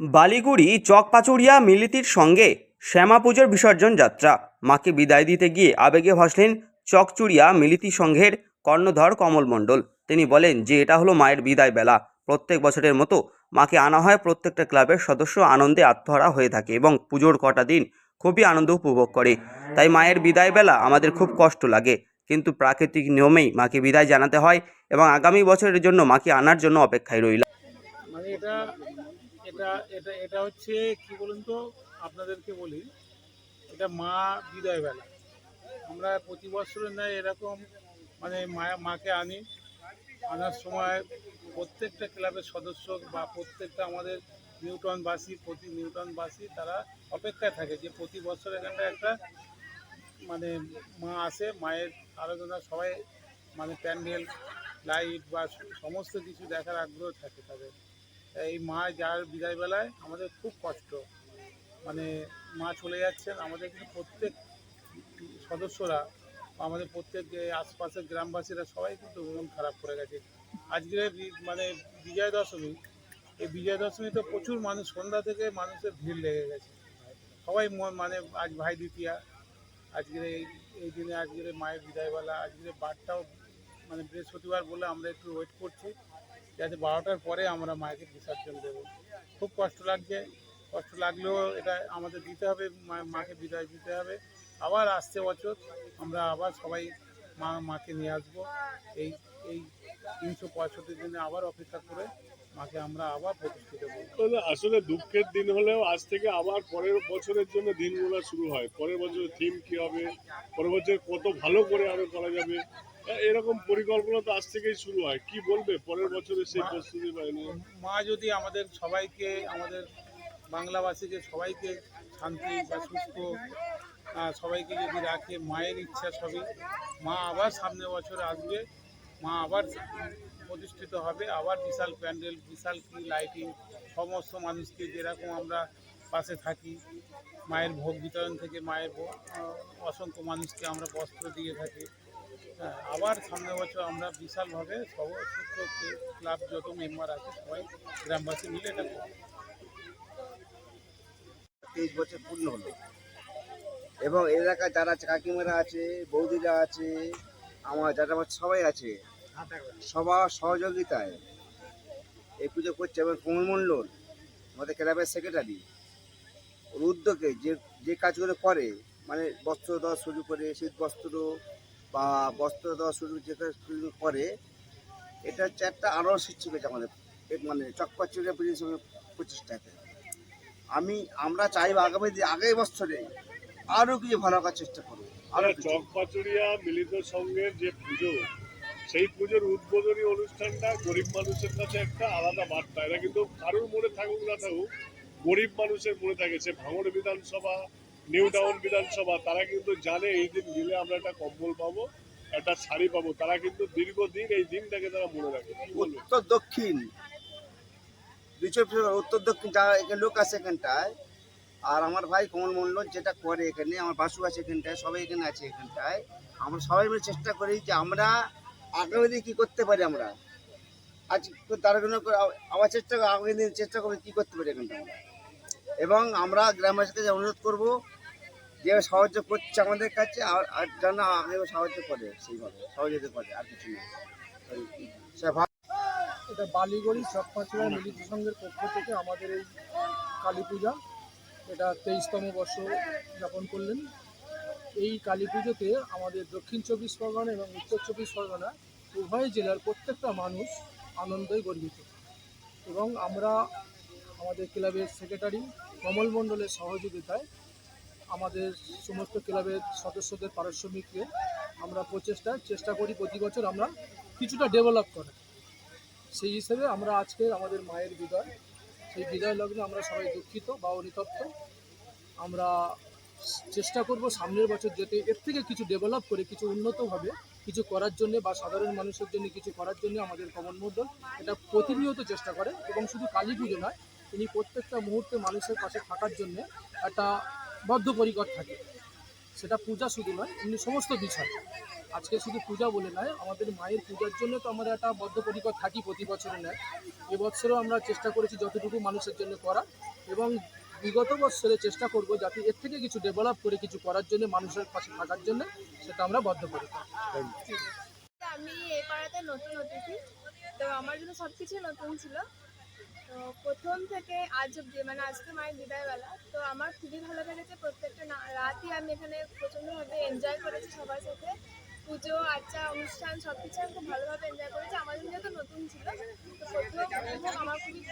বালিগুড়ি চকপাচুরিয়া মিলিতির সঙ্গে শ্যামা পুজোর বিসর্জন যাত্রা। মাকে বিদায় দিতে গিয়ে আবেগে ভাসলেন চকচুরিয়া মিলিতি সংঘের কর্ণধর কমল মণ্ডল। তিনি বলেন, যে এটা হলো মায়ের বিদায় বেলা। প্রত্যেক বছরের মতো মাকে আনা হয় প্রত্যেকটা ক্লাবের সদস্য আনন্দে আত্মহারা হয়ে থাকে এবং পুজোর কটা দিন খুবই আনন্দ উপভোগ করে। তাই মায়ের বিদায় বেলা আমাদের খুব কষ্ট লাগে। কিন্তু প্রাকৃতিক নিয়মেই মাকে বিদায় জানাতে হয় এবং আগামী বছরের জন্য মাকে আনার জন্য অপেক্ষায় রইলাম। মানে এটা এটা এটা হচ্ছে, কি বলুন তো, আপনাদেরকে বলি, এটা মা বিদায় বেলা। আমরা প্রতি বছরের ন্যায় এরকম মানে মায়া, মাকে আনি। আনার সময় প্রত্যেকটা ক্লাবের সদস্য বা প্রত্যেকটা আমাদের নিউটনবাসী, প্রতি নিউটনবাসী তারা অপেক্ষায় থাকে যে প্রতি বছর এখানটা একটা মানে মা আসে, মায়ের আরাধনা, সবাই মানে প্যান্ডেল, লাইট বা সমস্ত কিছু দেখার আগ্রহ থাকে তাদের। এই মা যার বিদায় বেলায় আমাদের খুব কষ্ট। মানে মা চলে যাচ্ছেন, আমাদের কিন্তু প্রত্যেক সদস্যরা, আমাদের প্রত্যেক আশপাশের গ্রামবাসীরা সবাই কিন্তু মন খারাপ করে গেছে। আজকে মানে বিজয়া দশমী এই বিজয়া দশমী তো প্রচুর মানুষ, সন্ধ্যা থেকে মানুষের ভিড় লেগে গেছে। সবাই মানে আজ ভাই দ্বিতীয়া, আজকের এই এই দিনে আজকের মায়ের বিদায়বেলা, আজকের বারটাও মানে বৃহস্পতিবার বলে আমরা একটু ওয়েট করছি। যাতে বারোটার পরে আমরা মাকে বিসর্জন দেবো। খুব কষ্ট লাগছে, কষ্ট লাগলেও এটা আমাদের দিতে হবে মাকে বিদায় দিতে হবে। আবার আসছে বছর, আমরা আবার সবাই মা, মাকে নিয়ে আসব। এই এই তিনশো পঁয়ষট্টি দিনে আবার অপেক্ষা করে মাকে আমরা আবার প্রতিষ্ঠিত করব। আসলে- দুঃখের দিন হলেও আজ থেকে আবার পরের বছরের জন্য দিনগুলো শুরু হয়। পরের বছরের থিম কি হবে? পরের বছর কত ভালো করে আরও করা যাবে? এরকম পরিকল্পনা তো আজ থেকেই শুরু হয়। কি বলবে পরের বছরের সেই প্রস্তুতি মা যদি আমাদের সবাইকে, আমাদের বাংলাভাষীকে সবাইকে শান্তি বা সুস্থ সবাইকে যদি রাখে, মায়ের ইচ্ছা সবই, মা আবার সামনে বছর আসবে, মা আবার প্রতিষ্ঠিত হবে, আবার বিশাল প্যান্ডেল, বিশাল কি লাইটিং, সমস্ত মানুষকে যেরকম আমরা পাশে থাকি, মায়ের ভোগ বিতরণ থেকে মায়ের অসংখ্য মানুষকে আমরা বস্ত্র দিয়ে থাকি। আবার সামনের বছর আমরা বিশালভাবে সব ক্লাব যত মেম্বার আছে সবাই গ্রামবাসী মিলে এটা। তেইশ বছর পূর্ণ হলো এবং এলাকায় যারা কাকিমারা আছে, বৌদিরা আছে, আমার যারা আমার সবাই আছে সবার সহযোগিতায় এই পুজো করছে এবং কমল মণ্ডল, আমাদের ক্লাবের সেক্রেটারি ওর উদ্যোগে যে যে কাজগুলো করে মানে বস্ত্র দেওয়া শুরু করে শীত বস্ত্র বা বস্ত্র দেওয়া শুরু যেটা শুরু করে এটা হচ্ছে একটা আরও সৃষ্টি করেছে আমাদের মানে চকপাচুরিয়া ব্রিজের সঙ্গে প্রচেষ্টাতে আমি আমরা চাইব আগামী দিন আগামী বছরে আরও কিছু ভালো করার চেষ্টা করব আরও কিছু। চক পাচুরিয়া মিলিত সঙ্গের যে পুজো সেই পুজোর উদ্বোধনী অনুষ্ঠানটা গরিব মানুষের কাছে একটা আলাদা বার্তা। এটা কিন্তু কারোর মনে থাকুক না থাকুক গরিব মানুষের মনে থাকে। সে ভাঙড় বিধানসভা নিউ টাউন বিধানসভা, তারা কিন্তু জানে এই দিন গেলে আমরা একটা কম্বল পাবো, একটা শাড়ি পাবো, তারা কিন্তু দীর্ঘদিন এই দিনটাকে তারা মনে রাখে। উত্তর দক্ষিণ। উত্তর দক্ষিণ যা এখানে লোক আছে এখানটায়, আর আমার ভাই কমল মণ্ডল যেটা করে এখানে, আমার বাসু আছে এখানটায়, সবাই এখানে আছে এখানটায়, আমরা সবাই মিলে চেষ্টা করি যে আমরা আগামী দিন কী করতে পারি আমরা। আজ তার জন্য করে আবার চেষ্টা করি, আগামী দিন চেষ্টা করব কী করতে পারি এখানটা এবং আমরা গ্রামবাসীকে অনুরোধ করব যে সাহায্য করছে আমাদের কাছে, আর আর যেন আগেও সাহায্য করে সেইভাবে, সহযোগিতা করে, আর কিছু না। এটা বালিগড়ি চকপাচুরা মিলিত সংঘের পক্ষ থেকে আমাদের এই কালী পূজা। এটা তেইশতম বর্ষ যাপন করলেন। এই কালী পুজোতে আমাদের দক্ষিণ চব্বিশ পরগনা এবং উত্তর চব্বিশ পরগনা উভয় জেলার প্রত্যেকটা মানুষ আনন্দই গর্বিত। এবং আমরা আমাদের ক্লাবের সেক্রেটারি কমল মণ্ডলের সহযোগিতায় আমাদের সমস্ত ক্লাবের সদস্যদের পারিশ্রমিককে আমরা প্রচেষ্টা, চেষ্টা করি প্রতি বছর আমরা কিছুটা ডেভেলপ করার। সেই হিসেবে আমরা আজকে আমাদের মায়ের বিদায়। সেই বিদায় লগ্নে আমরা সবাই দুঃখিত বা অনুতপ্ত। আমরা চেষ্টা করব সামনের বছর যাতে এর থেকে কিছু ডেভেলপ করে, কিছু উন্নতভাবে কিছু করার জন্য বা সাধারণ মানুষের জন্য কিছু করার জন্য আমাদের কমল মণ্ডল এটা প্রতিনিয়ত চেষ্টা করে এবং শুধু কালী পুজো নয়, তিনি প্রত্যেকটা মুহূর্তে মানুষের পাশে থাকার জন্য একটা বদ্ধপরিকর থাকে। সেটা পূজা শুধু নয়, এমনি সমস্ত বিষয়। আজকে শুধু পূজা বলে নয়, আমাদের মায়ের পূজার জন্য তো আমরা একটা বদ্ধপরিকর থাকি প্রতি বছরে নয় এবছরও আমরা চেষ্টা করেছি যতটুকু মানুষের জন্য করা এবং বিগত বছরে চেষ্টা করব যাতে এর থেকে কিছু ডেভেলপ করে কিছু করার জন্য, মানুষের পাশে থাকার জন্য সেটা আমরা বদ্ধপরিকর। আমি এই পাড়াতে নতুন অতিথি। তো আমার জন্য সব নতুন ছিল। তো প্রথম থেকে আজ অব্দি মানে আজকে মায়ের বিদায়বেলা, তো আমার খুবই ভালো লেগেছে প্রত্যেকটা রাতই আমি এখানে প্রচণ্ডভাবে এনজয় করেছি সবার সাথে। পুজো আচ্চা অনুষ্ঠান সব কিছু আমি খুব ভালোভাবে এনজয় করেছি। আমার জন্য তো নতুন ছিল, তো প্রথম আমার খুবই